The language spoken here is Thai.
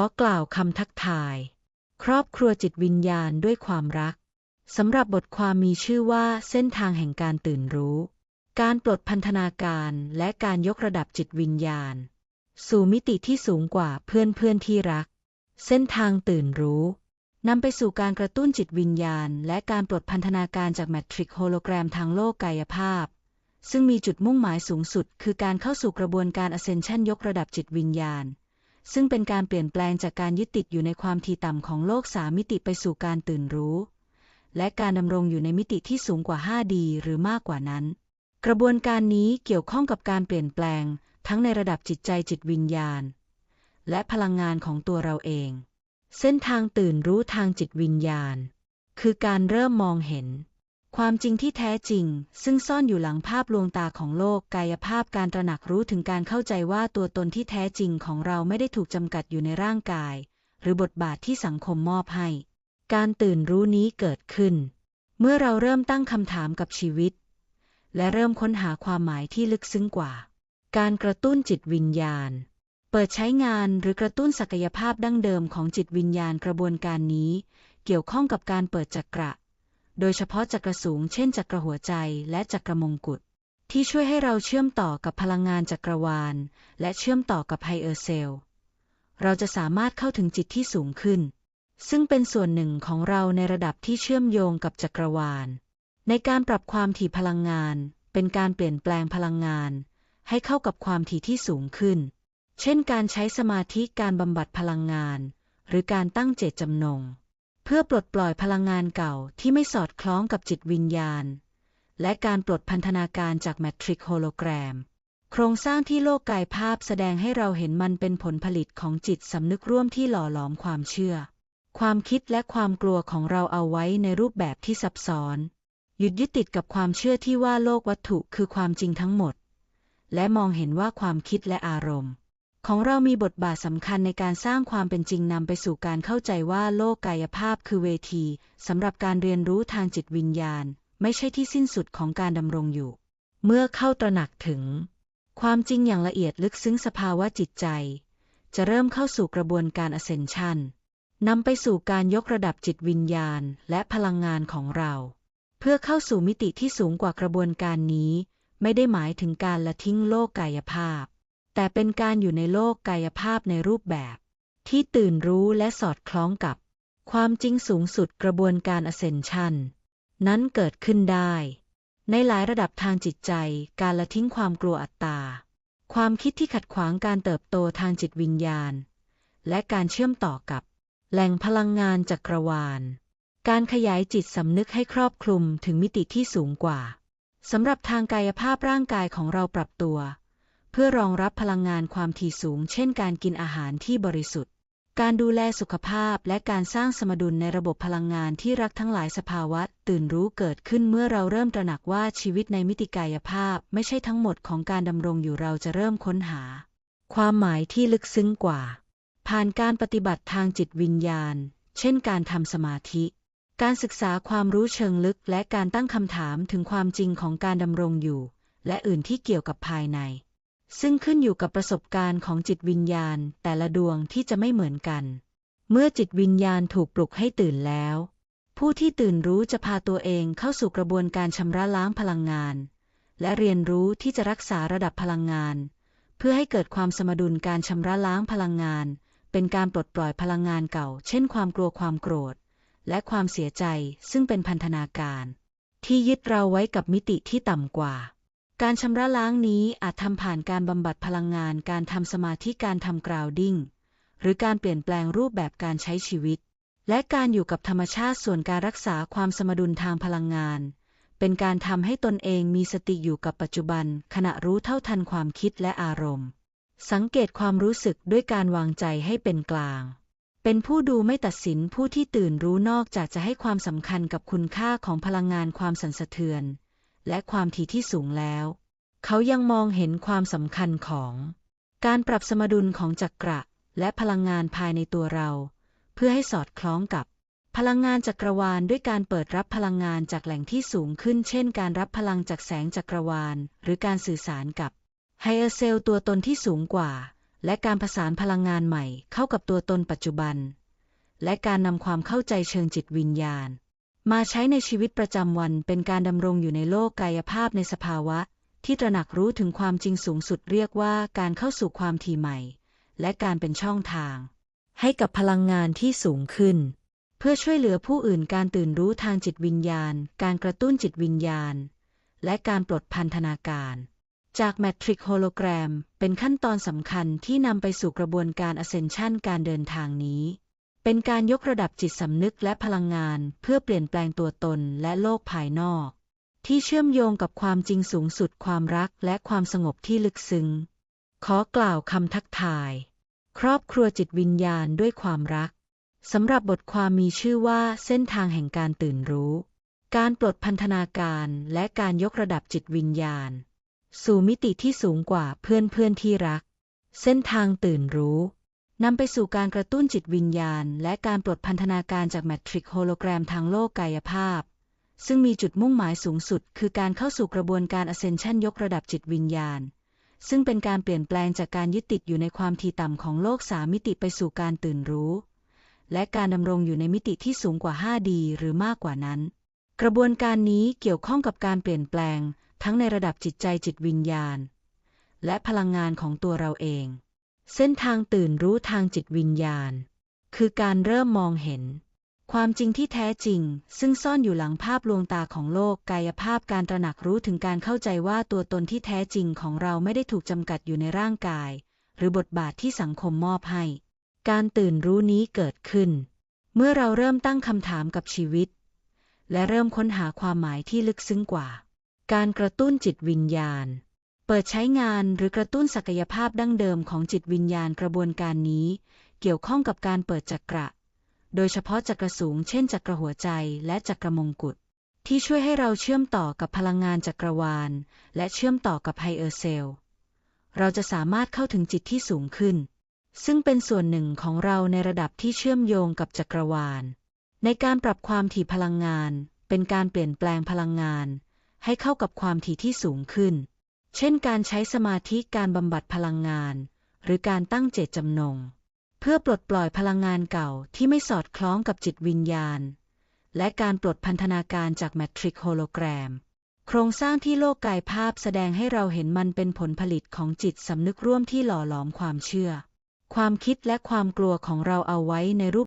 อกล่าวคำทักทาย ครอบครัวจิตวิญญาณด้วยความรักสำหรับบทความมีชื่อว่าเส้นทางแห่งการตื่นรู้ การปลดพันธนาการและการยกระดับจิตวิญญาณ สู่มิติที่สูงกว่าเพื่อนเพื่อนๆที่รัก เส้นทางตื่นรู้นำไปสู่การกระตุ้นจิตวิญญาณ และการปลดพันธนาการจากแมทริกโฮโลแกรมทางโลกกายภาพ ซึ่งมีจุดมุ่งหมายสูงสุด คือการเข้าสู่กระบวนการ Ascension ยกระดับจิตวิญญาณ ซึ่งเป็นการเปลี่ยนแปลงจากการยึดติดอยู่ในความทีต่ำของโลกสามมิติไปสู่การตื่นรู้ และการดำรงอยู่ในมิติที่สูงกว่า 5D หรือมากกว่านั้น กระบวนการนี้เกี่ยวข้องกับการเปลี่ยนแปลง ทั้งในระดับจิตใจจิตวิญญาณ และพลังงานของตัวเราเอง เส้นทางตื่นรู้ทางจิตวิญญาณ คือการเริ่มมองเห็น ความจริงที่แท้จริง ซึ่งซ่อนอยู่หลังภาพลวงตาของโลกกายภาพการตระหนักรู้ถึงการเข้าใจว่าตัวตนที่แท้จริงของเราไม่ได้ถูกจำกัดอยู่ในร่างกาย หรือบทบาทที่สังคมมอบให้ การตื่นรู้นี้เกิดขึ้น เมื่อเราเริ่มตั้งคำถามกับชีวิต และเริ่มค้นหาความหมายที่ลึกซึ้งกว่า การกระตุ้นจิตวิญญาณ เปิดใช้งานหรือกระตุ้นศักยภาพดั้งเดิมของจิตวิญญาณกระบวนการนี้ เกี่ยวข้องกับการเปิดจักระ โดยเฉพาะจักระสูงเช่นจักระหัวใจและจักระมงกุฎที่ช่วยให้เราเชื่อมต่อกับพลังงานจักรวาล และเชื่อมต่อกับไฮเออร์เซล เราจะสามารถเข้าถึงจิตที่สูงขึ้น ซึ่งเป็นส่วนหนึ่งของเราในระดับที่เชื่อมโยงกับจักรวาล ในการปรับความถี่พลังงาน เป็นการเปลี่ยนแปลงพลังงาน ให้เข้ากับความถี่ที่สูงขึ้น เช่น การใช้สมาธิการบำบัดพลังงาน หรือการตั้งเจตจำนง เพื่อปลดปล่อยพลังงานเก่าที่ไม่สอดคล้องกับจิตวิญญาณ และการปลดพันธนาการจากแมทริกโฮโลแกรม โครงสร้างที่โลกกายภาพแสดงให้เราเห็นมันเป็นผลผลิตของจิตสำนึกร่วมที่หล่อหลอมความเชื่อ ความคิดและความกลัวของเราเอาไว้ในรูปแบบที่ซับซ้อน หยุดยึดติดกับความเชื่อที่ว่าโลกวัตถุคือความจริงทั้งหมด และมองเห็นว่าความคิดและอารมณ์ ของเรามีบทบาทสำคัญในการสร้างความเป็นจริงนำไปสู่การเข้าใจว่าโลกกายภาพคือเวทีสำหรับการเรียนรู้ทางจิตวิญญาณ ไม่ใช่ที่สิ้นสุดของการดำรงอยู่ เมื่อเข้าตระหนักถึง ความจริงอย่างละเอียดลึกซึ้งสภาวะจิตใจ จะเริ่มเข้าสู่กระบวนการ Ascension นำไปสู่การยกระดับจิตวิญญาณและพลังงานของเรา เพื่อเข้าสู่มิติที่สูงกว่ากระบวนการนี้ ไม่ได้หมายถึงการละทิ้งโลกกายภาพ แต่เป็นการอยู่ในโลกกายภาพในรูปแบบ ที่ตื่นรู้และสอดคล้องกับ ความจริงสูงสุดกระบวนการ Ascension นั้นเกิดขึ้นได้ ในหลายระดับทางจิตใจ การละทิ้งความกลัวอัตตา ความคิดที่ขัดขวางการเติบโตทางจิตวิญญาณ และการเชื่อมต่อกับ แหล่งพลังงานจักรวาล การขยายจิตสำนึกให้ครอบคลุมถึงมิติที่สูงกว่าสำหรับทางกายภาพร่างกายของเราปรับตัว เพื่อรองรับพลังงานความถี่สูง เช่นการกินอาหารที่บริสุทธิ์ การดูแลสุขภาพและการสร้างสมดุลในระบบพลังงานที่รักทั้งหลายสภาวะ ตื่นรู้เกิดขึ้นเมื่อเราเริ่มตระหนักว่าชีวิตในมิติกายภาพ ไม่ใช่ทั้งหมดของการดำรงอยู่เราจะเริ่มค้นหา ความหมายที่ลึกซึ้งกว่า ผ่านการปฏิบัติทางจิตวิญญาณ เช่นการทำสมาธิการศึกษาความรู้เชิงลึกและการตั้งคำถามถึงความจริงของการดำรงอยู่ และอื่นที่เกี่ยวกับภายใน ซึ่งขึ้นอยู่กับประสบการณ์ของจิตวิญญาณแต่ละดวงที่จะไม่เหมือนกัน เมื่อจิตวิญญาณถูกปลุกให้ตื่นแล้ว ผู้ที่ตื่นรู้จะพาตัวเองเข้าสู่กระบวนการชำระล้างพลังงาน และเรียนรู้ที่จะรักษาระดับพลังงาน เพื่อให้เกิดความสมดุลการชำระล้างพลังงาน เป็นการปลดปล่อยพลังงานเก่า เช่น ความกลัวความโกรธ และความเสียใจซึ่งเป็นพันธนาการ ที่ยึดเราไว้กับมิติที่ต่ำกว่า การชำระล้างนี้อาจทำผ่านการบำบัดพลังงาน การทำสมาธิ การทำกราวดิ้ง หรือการเปลี่ยนแปลงรูปแบบการใช้ชีวิต และการอยู่กับธรรมชาติส่วนการรักษาความสมดุลทางพลังงาน เป็นการทำให้ตนเองมีสติอยู่กับปัจจุบัน ขณะรู้เท่าทันความคิดและอารมณ์ สังเกตความรู้สึกด้วยการวางใจให้เป็นกลาง เป็นผู้ดูไม่ตัดสินผู้ที่ตื่นรู้นอกจากจะให้ความสำคัญกับคุณค่าของพลังงานความสั่นสะเทือน และความถี่ที่สูงแล้ว เขายังมองเห็นความสำคัญของ การปรับสมดุลของจักระและพลังงานภายในตัวเรา เพื่อให้สอดคล้องกับ พลังงานจักรวาลด้วยการเปิดรับพลังงานจากแหล่งที่สูงขึ้น เช่น การรับพลังจากแสงจักรวาล หรือการสื่อสารกับไฮเออร์เซลตัวตนที่สูงกว่า และการผสานพลังงานใหม่เข้ากับตัวตนปัจจุบัน และการนำความเข้าใจเชิงจิตวิญญาณ มาใช้ในชีวิตประจำวันเป็นการดำรงอยู่ในโลกกายภาพในสภาวะ ที่ตระหนักรู้ถึงความจริงสูงสุดเรียกว่าการเข้าสู่ความถี่ใหม่ และการเป็นช่องทาง ให้กับพลังงานที่สูงขึ้น เพื่อช่วยเหลือผู้อื่นการตื่นรู้ทางจิตวิญญาณ การกระตุ้นจิตวิญญาณ และการปลดพันธนาการ จากแมทริกโฮโลแกรม เป็นขั้นตอนสำคัญที่นำไปสู่กระบวนการ Ascension การเดินทางนี้ เป็นการยกระดับจิตสำนึกและพลังงานเพื่อเปลี่ยนแปลงตัวตนและโลกภายนอก ที่เชื่อมโยงกับความจริงสูงสุดความรักและความสงบที่ลึกซึ้ง ขอกล่าวคำทักทาย ครอบครัวจิตวิญญาณด้วยความรักสำหรับบทความมีชื่อว่าเส้นทางแห่งการตื่นรู้ การปลดพันธนาการและการยกระดับจิตวิญญาณ สู่มิติที่สูงกว่าเพื่อนเพื่อนที่รัก เส้นทางตื่นรู้ นำไปสู่การกระตุ้นจิตวิญญาณ และการปลดพันธนาการจากแมทริกโฮโลแกรมทางโลกกายภาพ ซึ่งมีจุดมุ่งหมายสูงสุด คือการเข้าสู่กระบวนการ Ascension ยกระดับจิตวิญญาณ ซึ่งเป็นการเปลี่ยนแปลงจากการยึดติดอยู่ในความทีต่ำของโลกสามมิติไปสู่การตื่นรู้ และการดำรงอยู่ในมิติที่สูงกว่า 5D หรือมากกว่านั้น กระบวนการนี้เกี่ยวข้องกับการเปลี่ยนแปลง ทั้งในระดับจิตใจจิตวิญญาณ และพลังงานของตัวเราเอง เส้นทางตื่นรู้ทางจิตวิญญาณ คือการเริ่มมองเห็น ความจริงที่แท้จริง ซึ่งซ่อนอยู่หลังภาพลวงตาของโลกกายภาพการตระหนักรู้ถึงการเข้าใจว่าตัวตนที่แท้จริงของเราไม่ได้ถูกจำกัดอยู่ในร่างกาย หรือบทบาทที่สังคมมอบให้ การตื่นรู้นี้เกิดขึ้น เมื่อเราเริ่มตั้งคำถามกับชีวิต และเริ่มค้นหาความหมายที่ลึกซึ้งกว่า การกระตุ้นจิตวิญญาณ เปิดใช้งานหรือกระตุ้นศักยภาพดั้งเดิมของจิตวิญญาณกระบวนการนี้ เกี่ยวข้องกับการเปิดจักระ โดยเฉพาะจักระสูงเช่นจักระหัวใจและจักระมงกุฎที่ช่วยให้เราเชื่อมต่อกับพลังงานจักรวาล และเชื่อมต่อกับไฮเออร์เซล เราจะสามารถเข้าถึงจิตที่สูงขึ้น ซึ่งเป็นส่วนหนึ่งของเราในระดับที่เชื่อมโยงกับจักรวาล ในการปรับความถี่พลังงาน เป็นการเปลี่ยนแปลงพลังงาน ให้เข้ากับความถี่ที่สูงขึ้น เช่นการใช้สมาธิการบำบัดพลังงาน หรือการตั้งเจตจำนง เพื่อปลดปล่อยพลังงานเก่าที่ไม่สอดคล้องกับจิตวิญญาณ และการปลดพันธนาการจากแมทริกโฮโลแกรม โครงสร้างที่โลกกายภาพแสดงให้เราเห็นมันเป็นผลผลิตของจิตสำนึกร่วมที่หล่อหลอมความเชื่อ ความคิดและความกลัวของเราเอาไว้ในรูป